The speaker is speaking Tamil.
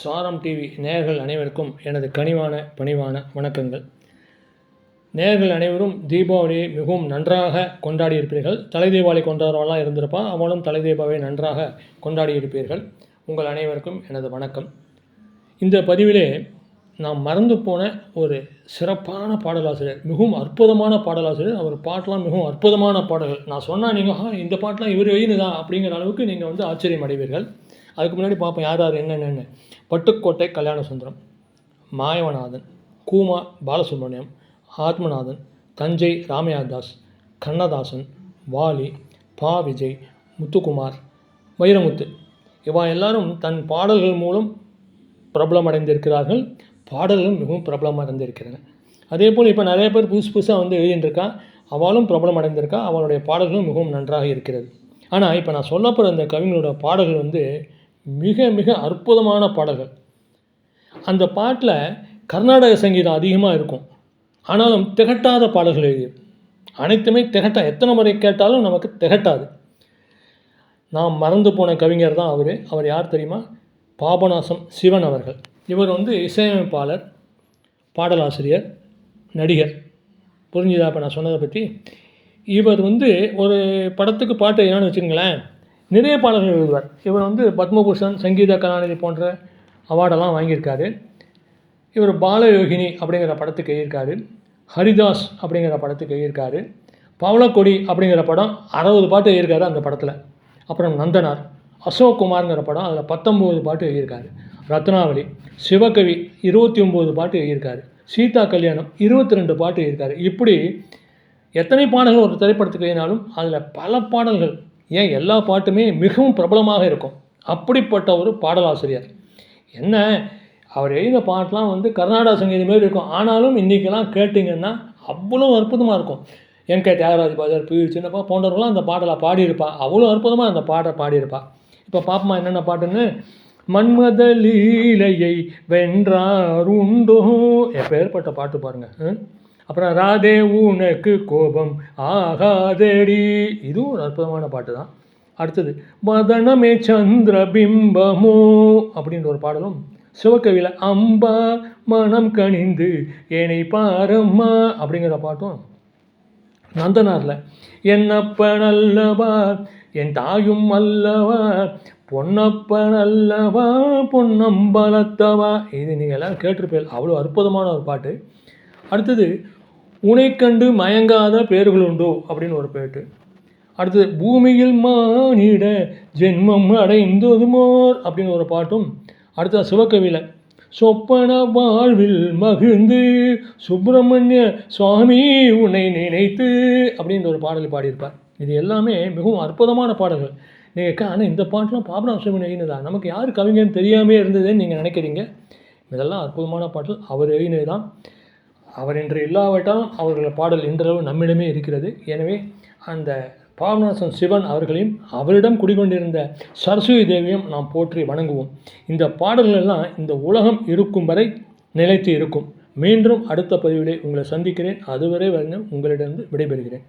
சாரம் டிவி நேயர்கள் அனைவருக்கும் எனது கனிவான பணிவான வணக்கங்கள். நேயர்கள் அனைவரும் தீபாவளியை மிகவும் நன்றாக கொண்டாடி இருப்பீர்கள் தலை தீபாவளி கொண்டாடுறவெல்லாம் இருந்திருப்பா அவளும் தலை தீபாவளியை நன்றாக கொண்டாடி இருப்பீர்கள் உங்கள் அனைவருக்கும் எனது வணக்கம். இந்த பதிவிலே நாம் மறந்து போன ஒரு சிறப்பான பாடலாசிரியர் மிகவும் அற்புதமான பாடலாசிரியர் அவர் பாட்டெலாம் மிகவும் அற்புதமான பாடல்கள். நான் சொன்னால் நீங்கள் இந்த பாட்டெலாம் இவர் எழுதினதா? அப்படிங்கிற அளவுக்கு நீங்கள் வந்து ஆச்சரியம் அடைவீர்கள் அதுக்கு முன்னாடி பார்ப்போம் யார் யார் என்னென்னு. பட்டுக்கோட்டை கல்யாண சுந்தரம் மாயவநாதன் கூமா பாலசுப்ரமணியம் ஆத்மநாதன் தஞ்சை ராமையாதாஸ் கண்ணதாசன் வாலி பா விஜய் முத்துக்குமார் வைரமுத்து. இவா எல்லாரும் தன் பாடல்கள் மூலம் பிரபலமடைந்திருக்கிறார்கள். பாடல்களும் மிகவும் பிரபலமடைந்திருக்கிறது அதே போல் இப்போ நிறைய பேர் புதுசு புதுசாக வந்து எழுதிட்டுருக்கா அவளும் பிரபலம் அடைந்திருக்கா அவளுடைய பாடல்களும் மிகவும் நன்றாக இருக்கிறது. ஆனால் இப்போ நான் சொல்லப்படுற இந்த கவிஞரோட பாடல்கள் வந்து மிக மிக அற்புதமான பாடல்கள். அந்த பாட்டில் கர்நாடக சங்கீதம் அதிகமாக இருக்கும். ஆனாலும் திகட்டாத பாடல்கள் எழுதியது. அனைத்துமே திகட்டா எத்தனை முறை கேட்டாலும் நமக்கு திகட்டாது. நாம் மறந்து போன கவிஞர் தான் அவர். அவர் யார் தெரியுமா? பாபநாசம் சிவன் அவர்கள். இவர் வந்து இசையமைப்பாளர் பாடலாசிரியர் நடிகர். புரிஞ்சுதா இப்போ நான் சொன்னதை பற்றி இவர் வந்து ஒரு படத்துக்கு பாட்டு என்னன்னு வச்சுங்களேன் நிறைய பாடல்கள் எழுதுவார். இவர் வந்து பத்மபூஷன் சங்கீத கலாநிதி போன்ற அவார்டெல்லாம் வாங்கியிருக்காரு. இவர் பாலயோகினி அப்படிங்கிற படத்துக்கு எழுதியிருக்காரு. ஹரிதாஸ் அப்படிங்கிற படத்துக்கு எழுதியிருக்காரு. பவளக்கொடி அப்படிங்கிற படம் அறுபது பாட்டு எழுதியிருக்காரு அந்த படத்தில். அப்புறம் நந்தனார் அசோக் குமார்ங்கிற படம் அதில் பத்தொம்போது பாட்டு எழுதியிருக்காரு. ரத்னாவளி சிவகவி இருபத்தி ஒம்பது பாட்டு எழுதியிருக்காரு. சீதா கல்யாணம் இருபத்தி ரெண்டு பாட்டு எழுதியிருக்காரு. இப்படி எத்தனை பாடல்கள் ஒரு திரைப்படத்துக்கு எழுதினாலும் அதில் பல பாடல்கள் ஏன் எல்லா பாட்டுமே மிகவும் பிரபலமாக இருக்கும். அப்படிப்பட்ட ஒரு பாடலாசிரியர். என்ன? அவர் எழுதின பாட்டெலாம் வந்து கர்நாடக சங்கீதம் மாதிரி இருக்கும். ஆனாலும் இன்றைக்கெல்லாம் கேட்டிங்கன்னா அவ்வளோ அற்புதமாக இருக்கும். என் கே தியாகராஜ் பாஜர் பி சின்னப்பா போன்றவர்களாம் அந்த பாடலை பாடியிருப்பா. அவ்வளோ அற்புதமாக அந்த பாட்டை பாடியிருப்பா. இப்போ பாப்பமா என்னென்ன பாட்டுன்னு? மன்மத லீலையை வென்றாருண்டோ எப்பேற்பட்ட பாட்டு பாருங்கள் அப்புறம் ராதே உனக்கு கோபம் ஆகாதேடி. இதுவும் ஒரு அற்புதமான பாட்டு தான் அடுத்தது மதனமே சந்திர பிம்பமோ அப்படின்ற ஒரு பாடலும் சிவகவியில் அம்பா மனம் கனிந்து ஏனை பாரம்மா அப்படிங்கிற பாட்டும் நந்தனாரில் என்னப்பன் அல்லவா என் தாயும் அல்லவா? பொன்னப்பன் அல்லவா பொன்னம்பலத்தவா? இது நீங்கள் எல்லாம் கேட்டிருப்பீர்கள். அவ்வளோ அற்புதமான ஒரு பாட்டு. அடுத்தது உனை கண்டு மயங்காத பேர்கள் உண்டோ அப்படின்னு ஒரு பேட்டு. அடுத்தது பூமியில் மானிட ஜென்மம் அடைந்தது மோர் அப்படின்னு ஒரு பாட்டும். அடுத்தது சிவகவியில் சொப்பன வாழ்வில் மகிழ்ந்து சுப்பிரமணிய சுவாமி உன்னை நினைத்து அப்படின்ற ஒரு பாடல் பாடியிருப்பார். இது எல்லாமே மிகவும் அற்புதமான பாடல்கள். நீங்கள் ஆனால் இந்த பாட்டெலாம் பாபநாச சிவன் எழுதினதா? நமக்கு யார் கவிஞர்னு தெரியாமே இருந்ததுன்னு நீங்கள் நினைக்கிறீங்க? இதெல்லாம் அற்புதமான பாடல். அவர் எழுதினது தான் அவர் இன்று இல்லாவிட்டாலும் அவர்கள் பாடல் இன்றளவு நம்மிடமே இருக்கிறது. எனவே அந்த பாபநாசன் சிவன் அவர்களையும் அவரிடம் குடிகொண்டிருந்த சரஸ்வதி தேவியும் நாம் போற்றி வணங்குவோம். இந்த பாடல்கள் எல்லாம் இந்த உலகம் இருக்கும் வரை நிலைத்து இருக்கும். மீண்டும் அடுத்த பதிவிலே உங்களை சந்திக்கிறேன். அதுவரை வந்து உங்களிடம் விடைபெறுகிறேன்.